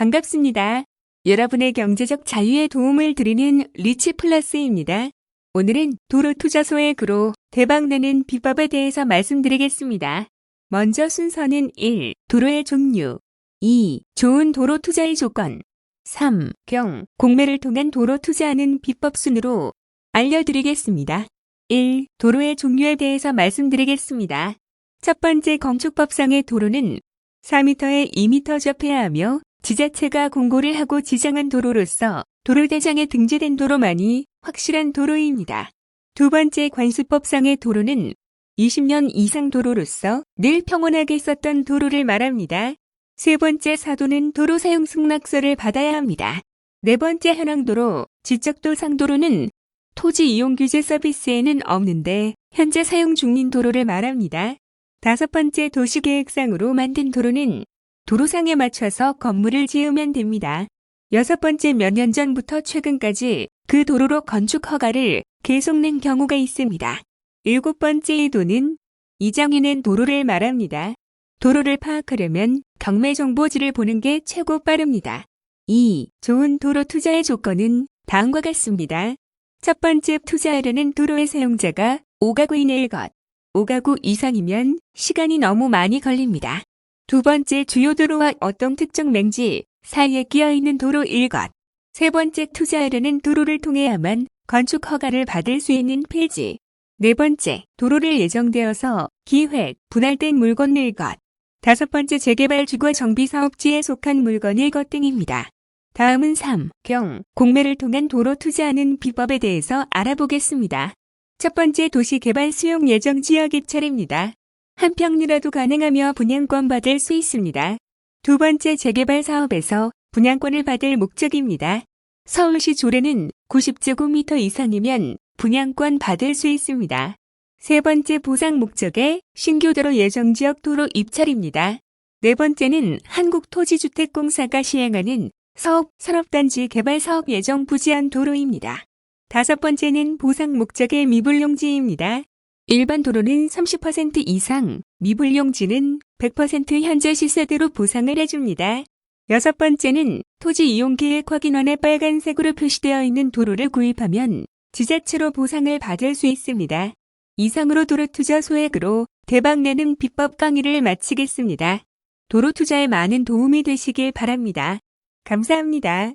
반갑습니다. 여러분의 경제적 자유에 도움을 드리는 리치 플러스입니다. 오늘은 도로 투자 소액으로 대박내는 비법에 대해서 말씀드리겠습니다. 먼저 순서는 1. 도로의 종류 2. 좋은 도로 투자의 조건 3. 경, 공매를 통한 도로 투자하는 비법 순으로 알려드리겠습니다. 1. 도로의 종류에 대해서 말씀드리겠습니다. 첫 번째 건축법상의 도로는 4m에 2m 접해야 하며 지자체가 공고를 하고 지정한 도로로서 도로대장에 등재된 도로만이 확실한 도로입니다. 두 번째 관수법상의 도로는 20년 이상 도로로서 늘 평온하게 썼던 도로를 말합니다. 세 번째 사도는 도로 사용 승낙서를 받아야 합니다. 네 번째 현황도로, 지적도 상도로는 토지 이용 규제 서비스에는 없는데 현재 사용 중인 도로를 말합니다. 다섯 번째 도시계획상으로 만든 도로는 도로상에 맞춰서 건물을 지으면 됩니다. 여섯 번째 몇 년 전부터 최근까지 그 도로로 건축 허가를 계속 낸 경우가 있습니다. 일곱 번째 도는 이장이 낸 도로를 말합니다. 도로를 파악하려면 경매 정보지를 보는 게 최고 빠릅니다. 2. 좋은 도로 투자의 조건은 다음과 같습니다. 첫 번째 투자하려는 도로의 사용자가 5가구 이내일 것. 5가구 이상이면 시간이 너무 많이 걸립니다. 두 번째 주요 도로와 어떤 특정 맹지 사이에 끼어 있는 도로 일 것. 세 번째 투자하려는 도로를 통해야만 건축 허가를 받을 수 있는 필지. 네 번째, 도로를 예정되어서 기획, 분할된 물건 일 것. 다섯 번째 재개발 주거 정비 사업지에 속한 물건 일 것 등입니다. 다음은 3. 경, 공매를 통한 도로 투자하는 비법에 대해서 알아보겠습니다. 첫 번째 도시개발 수용 예정 지역 입찰입니다. 한 평이라도 가능하며 분양권 받을 수 있습니다. 두 번째 재개발 사업에서 분양권을 받을 목적입니다. 서울시 조례는 90제곱미터 이상이면 분양권 받을 수 있습니다. 세 번째 보상 목적의 신규도로 예정 지역 도로 입찰입니다. 네 번째는 한국토지주택공사가 시행하는 사업 산업단지 개발 사업 예정 부지한 도로입니다. 다섯 번째는 보상 목적의 미불용지입니다. 일반 도로는 30% 이상, 미불용지는 100% 현재 시세대로 보상을 해줍니다. 여섯 번째는 토지 이용 계획 확인원에 빨간색으로 표시되어 있는 도로를 구입하면 지자체로 보상을 받을 수 있습니다. 이상으로 도로 투자 소액으로 대박 내는 비법 강의를 마치겠습니다. 도로 투자에 많은 도움이 되시길 바랍니다. 감사합니다.